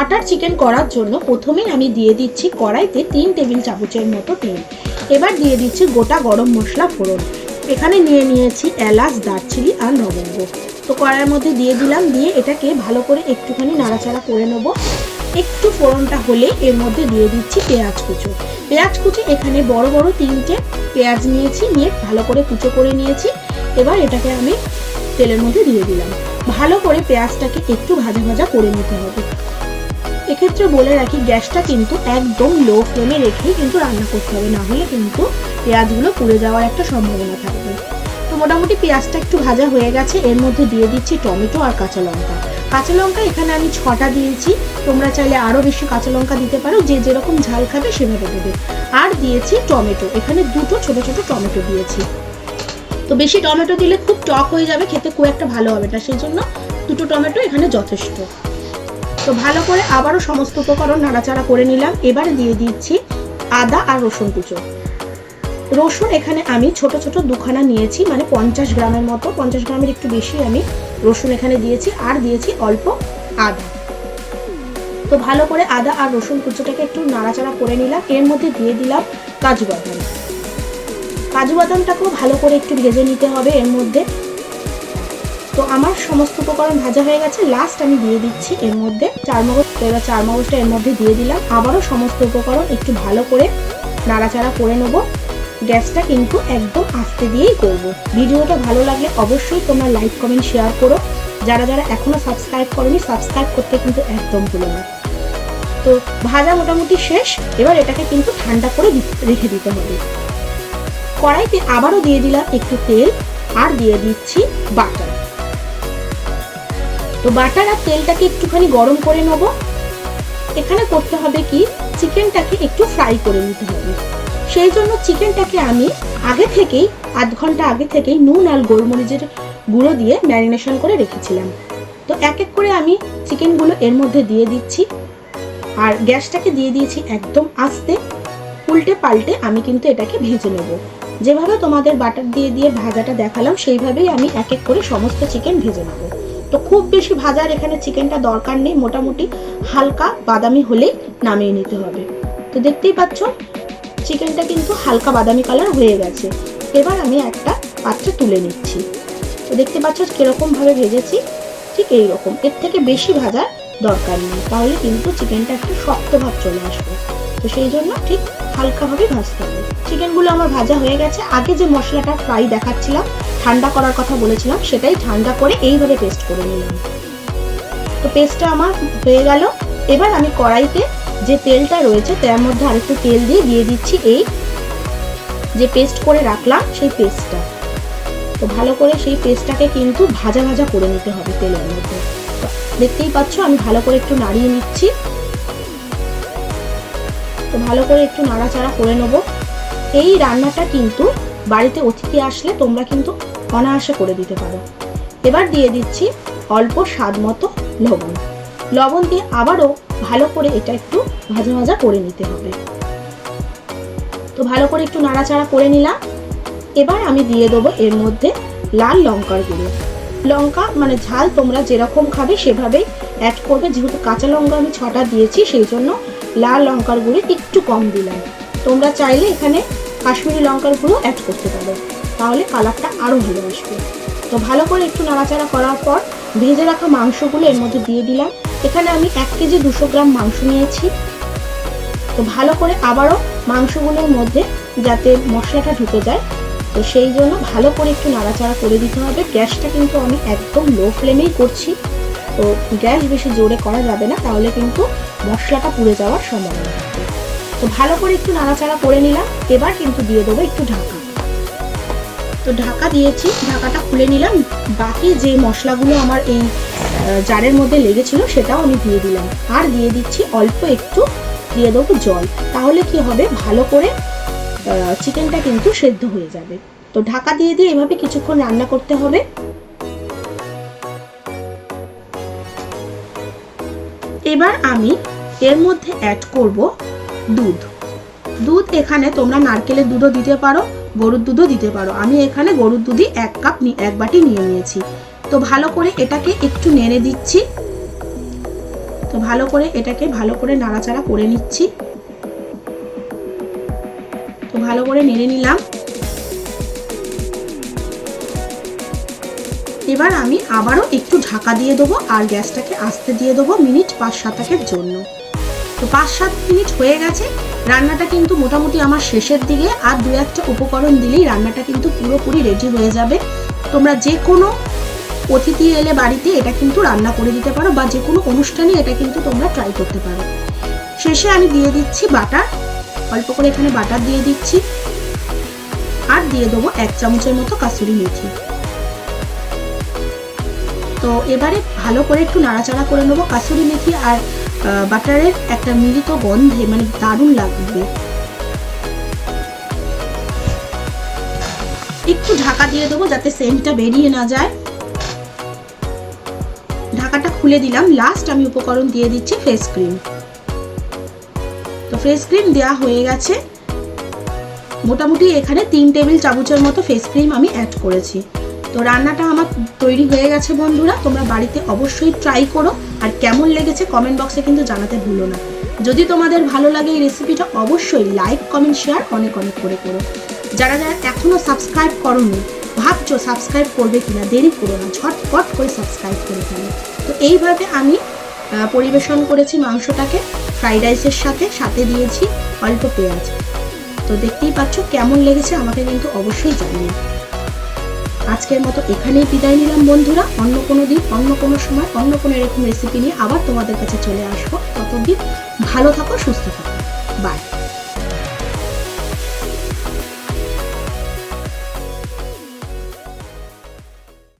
Butter chicken করার জন্য প্রথমেই আমি দিয়ে দিচ্ছি কড়াইতে তিন টেবিল চামচের মতো তেল। এবার দিয়ে দিচ্ছি গোটা গরম মশলা ফোড়ন। এখানে নিয়ে নিয়েছি এলাচ, দারচিনি আর লবঙ্গ। তো কড়াইয়ের মধ্যে দিয়ে দিলাম, দিয়ে এটাকে ভালো করে একটুখানি নাড়াচাড়া করে নেব। একটু ফোড়নটা হলে এর মধ্যে দিয়ে দিচ্ছি পেঁয়াজ কুচো। পেঁয়াজ কুচি এখানে বড় বড় তিনটে পেঁয়াজ নিয়েছি, নিয়ে ভালো করে কুচো করে নিয়েছি। এবার এটাকে আমি তেলের মধ্যে দিয়ে দিলাম। ভালো করে পেঁয়াজটাকে একটু ভাজা ভাজা করে নিতে হবে। এক্ষেত্রে বলে রাখি, গ্যাসটা কিন্তু একদম লো ফ্লেমে রেখেই কিন্তু রান্না করতে হবে, না হলে কিন্তু পেঁয়াজগুলো পুড়ে যাওয়ার একটা সম্ভাবনা থাকবে। তো মোটামুটি পেঁয়াজটা একটু ভাজা হয়ে গেছে, এর মধ্যে দিয়ে দিচ্ছি টমেটো আর কাঁচা লঙ্কা। কাঁচা লঙ্কা এখানে আমি ছটা দিয়েছি, তোমরা চাইলে আরও বেশি কাঁচা লঙ্কা দিতে পারো, যে যেরকম ঝাল খাবে সেভাবে দেবে। আর দিয়েছি টমেটো, এখানে দুটো ছোট ছোট টমেটো দিয়েছি। তো বেশি টমেটো দিলে খুব টক হয়ে যাবে, খেতে খুব একটা ভালো হবে না, সেই জন্য দুটো টমেটো এখানে যথেষ্ট। তো ভালো করে আবারও সমস্ত উপকরণ নাড়াচাড়া করে নিলাম। এবারে দিয়ে দিচ্ছি আদা আর রসুন কুচো। রসুন এখানে আমি ছোট ছোট দুখানা নিয়েছি মানে পঞ্চাশ গ্রামের মতো। পঞ্চাশ গ্রামের একটু বেশি আমি রসুন এখানে দিয়েছি আর দিয়েছি অল্প আদা। তো ভালো করে আদা আর রসুন কুচোটাকে একটু নাড়াচাড়া করে নিলাম। এর মধ্যে দিয়ে দিলাম কাজু বাদাম। কাজু বাদামটাকেও ভালো করে একটু ভেজে নিতে হবে। এর মধ্যে তো আমার সমস্ত উপকরণ ভাজা হয়ে গেছে। লাস্ট আমি দিয়ে দিচ্ছি এর মধ্যে চার মগজ এবার চার মগজটা এর মধ্যে দিয়ে দিলাম। আবারও সমস্ত উপকরণ একটু ভালো করে নাড়াচাড়া করে নেব। গ্যাসটা কিন্তু একদম আস্তে দিয়েই করব। ভিডিওটা ভালো লাগলে অবশ্যই তোমরা লাইক কমেন্ট শেয়ার করো। যারা যারা এখনও সাবস্ক্রাইব করনি সাবস্ক্রাইব করতে কিন্তু একদম ভুলো না। তো ভাজা মোটামুটি শেষ। এবার এটাকে কিন্তু ঠান্ডা করে রেখে দিতে হবে। কড়াইতে আবারও দিয়ে দিলাম একটু তেল। আর দিয়ে দিচ্ছি বাটার তো বাটার আর তেলটাকে একটুখানি গরম করে নেব। এখানে করতে হবে কি, চিকেনটাকে একটু ফ্রাই করে নিতে হবে। সেই জন্য চিকেনটাকে আমি আগে থেকেই, আধ ঘণ্টা আগে থেকেই নুন আর গোলমরিচের গুঁড়ো দিয়ে ম্যারিনেশন করে রেখেছিলাম। তো এক এক করে আমি চিকেনগুলো এর মধ্যে দিয়ে দিচ্ছি। আর গ্যাসটাকে দিয়ে দিয়েছি একদম আস্তে। উল্টে পাল্টে আমি কিন্তু এটাকে ভেজে নেব। যেভাবে তোমাদের বাটার দিয়ে দিয়ে ভাজাটা দেখালাম, সেইভাবেই আমি এক এক করে সমস্ত চিকেন ভেজে নেব। তো খুব বেশি ভাজার এখানে চিকেনটা দরকার নেই, মোটামুটি হালকা বাদামি হলেই নামিয়ে নিতে হবে। তো দেখতেই পাচ্ছ, চিকেনটা কিন্তু হালকা বাদামি কালার হয়ে গেছে। এবার আমি একটা পাত্রে তুলে নিচ্ছি। তো দেখতে পাচ্ছ কীরকম ভাবে ভেজেছি, ঠিক এই রকম এর থেকে বেশি ভাজার দরকার নেই, তাহলে কিন্তু চিকেনটা একটু শক্ত ভাব চলে আসবে। তো সেই জন্য ঠিক হালকাভাবে ভাজতে হবে। চিকেনগুলো আমার ভাজা হয়ে গেছে। আগে যে মশলাটা ফ্রাই দেখাচ্ছিলাম, ঠান্ডা করার কথা বলেছিলাম, সেটাই ঠান্ডা করে এইভাবে পেস্ট করে নিলাম। তো পেস্টটা আমার হয়ে গেল। এবার আমি কড়াইতে যে তেলটা রয়েছে, তার মধ্যে আরেকটু তেল দিয়ে দিয়ে দিচ্ছি এই যে পেস্ট করে রাখলাম, সেই পেস্টটা তো ভালো করে সেই পেস্টটাকে কিন্তু ভাজা ভাজা করে নিতে হবে তেলের মধ্যে। দেখতেই পাচ্ছ, আমি ভালো করে একটু নাড়িয়ে নিচ্ছি। তো ভালো করে একটু নাড়াচাড়া করে নেব। এই রান্নাটা কিন্তু বাড়িতে অতিথি আসলে তোমরা কিন্তু অনায়াসে করে দিতে পারো। এবার দিয়ে দিচ্ছি অল্প স্বাদ মতো লবণ। লবণ দিয়ে আবারও ভালো করে এটা একটু ভাজা ভাজা করে নিতে হবে। তো ভালো করে একটু নাড়াচাড়া করে নিলাম। এবার আমি দিয়ে দেবো এর মধ্যে লাল লঙ্কার গুঁড়ো। লঙ্কা মানে ঝাল তোমরা যেরকম খাবে সেভাবেই অ্যাড করবে। যেহেতু কাঁচা লঙ্কা আমি ছটা দিয়েছি, সেই জন্য লাল লঙ্কার গুঁড়ো একটু কম দিলাম। তোমরা চাইলে এখানে কাশ্মীরি লঙ্কার গুঁড়ো অ্যাড করতে পারো। তাহলে কালারটা আরও ভালো আসবে। তো ভালো করে একটু নাড়াচাড়া করার পর ভেজে রাখা মাংসগুলো এর মধ্যে দিয়ে দিলাম। এখানে আমি এক কেজি দুশো গ্রাম মাংস নিয়েছি। তো ভালো করে আবারও মাংসগুলোর মধ্যে যাতে মশলাটা ঢুকে যায়, তো সেই জন্য ভালো করে একটু নাড়াচাড়া করে দিতে হবে। গ্যাসটা কিন্তু আমি একদম লো ফ্লেমেই করছি। তো গ্যাস বেশি জোরে করা যাবে না, তাহলে কিন্তু মশলাটা পুড়ে যাওয়ার সম্ভাবনা থাকে। তো ভালো করে একটু নাড়াচাড়া করে নিলাম, এবার কিন্তু দিয়ে দেবো একটু ঢাকা। তো ঢাকা দিয়েছি, ঢাকাটা খুলে নিলাম। বাকি যে মশলাগুলো আমার এই জারের মধ্যে লেগেছিল সেটাও আমি দিয়ে দিলাম। আর দিয়ে দিচ্ছি অল্প একটু, দিয়ে দেবো জল। তাহলে কি হবে? ভালো করে চিকেনটা কিন্তু সেদ্ধ হয়ে যাবে। তো ঢাকা দিয়ে দিয়ে এভাবে কিছুক্ষণ রান্না করতে হবে। এবার আমি এর মধ্যে অ্যাড করব দুধ। দুধ এখানে তোমরা নারকেলের দুধও দিতে পারো, গরুর দুধও দিতে পারো। আমি এখানে গরুর দুধই এক কাপ এক বাটি নিয়ে নিয়েছি। তো ভালো করে এটাকে একটু নেড়ে দিচ্ছি। তো ভালো করে এটাকে ভালো করে নাড়াচাড়া করে নিচ্ছি। তো ভালো করে নেড়ে নিলাম। এবার আমি আবারও একটু ঢাকা দিয়ে দেবো আর গ্যাসটাকে আস্তে দিয়ে দেবো মিনিট পাঁচ সাতাকের জন্য। তো পাঁচ সাত মিনিট হয়ে গেছে, রান্নাটা কিন্তু মোটামুটি আমার শেষের দিকে আর দু একটা উপকরণ দিলেই রান্নাটা কিন্তু পুরোপুরি রেডি হয়ে যাবে। তোমরা যে কোনো অতিথি এলে বাড়িতে এটা কিন্তু রান্না করে দিতে পারো বা যে কোনো অনুষ্ঠানে এটা কিন্তু তোমরা ট্রাই করতে পারো। শেষে আমি দিয়ে দিচ্ছি বাটার, অল্প করে এখানে বাটার দিয়ে দিচ্ছি। আর দিয়ে দেবো এক চামচের মতো কাসুরি মেথি। তো এবারে ভালো করে একটু নাড়াচাড়া করে নেব। কাসুরি মেথি আর বাটারের একটা মিলিত গন্ধে মানে দারুণ লাগবে। একটু ঢাকা দিয়ে দেবো যাতে সেন্টটা বেরিয়ে না যায়। ঢাকাটা খুলে দিলাম। লাস্ট আমি উপকরণ দিয়ে দিচ্ছি ফেস ক্রিম। তো ফেস ক্রিম দেওয়া হয়ে গেছে। মোটামুটি এখানে তিন টেবিল চামচের মতো ফেস ক্রিম আমি অ্যাড করেছি। তো রান্নাটা আমার তৈরি হয়ে গেছে বন্ধুরা, তোমরা বাড়িতে অবশ্যই ট্রাই করো। আর কেমন লেগেছে কমেন্ট বক্সে কিন্তু জানাতে ভুলো না। যদি তোমাদের ভালো লাগে এই রেসিপিটা অবশ্যই লাইক কমেন্ট শেয়ার অনেক অনেক করে করো। যারা যারা এখনও সাবস্ক্রাইব করোনি, ভাবছ সাবস্ক্রাইব করবে কিনা, দেরি করো না, ঝটপট করে সাবস্ক্রাইব করে ফেলো। তো এইভাবে আমি পরিবেশন করেছি মাংসটাকে। ফ্রাইড রাইসের সাথে সাথে দিয়েছি অল্প পেঁয়াজ। তো দেখতেই পাচ্ছ কেমন লেগেছে, আমাকে কিন্তু অবশ্যই জানিয়ে আজকের মতো এখানেই বিদায় নিলাম বন্ধুরা। অন্য কোনো দিন, অন্য কোনো সময়, অন্য কোনো এরকম রেসিপি নিয়ে আবার তোমাদের কাছে চলে আসব। ততদিন ভালো থাকো, সুস্থ থাকো। বাই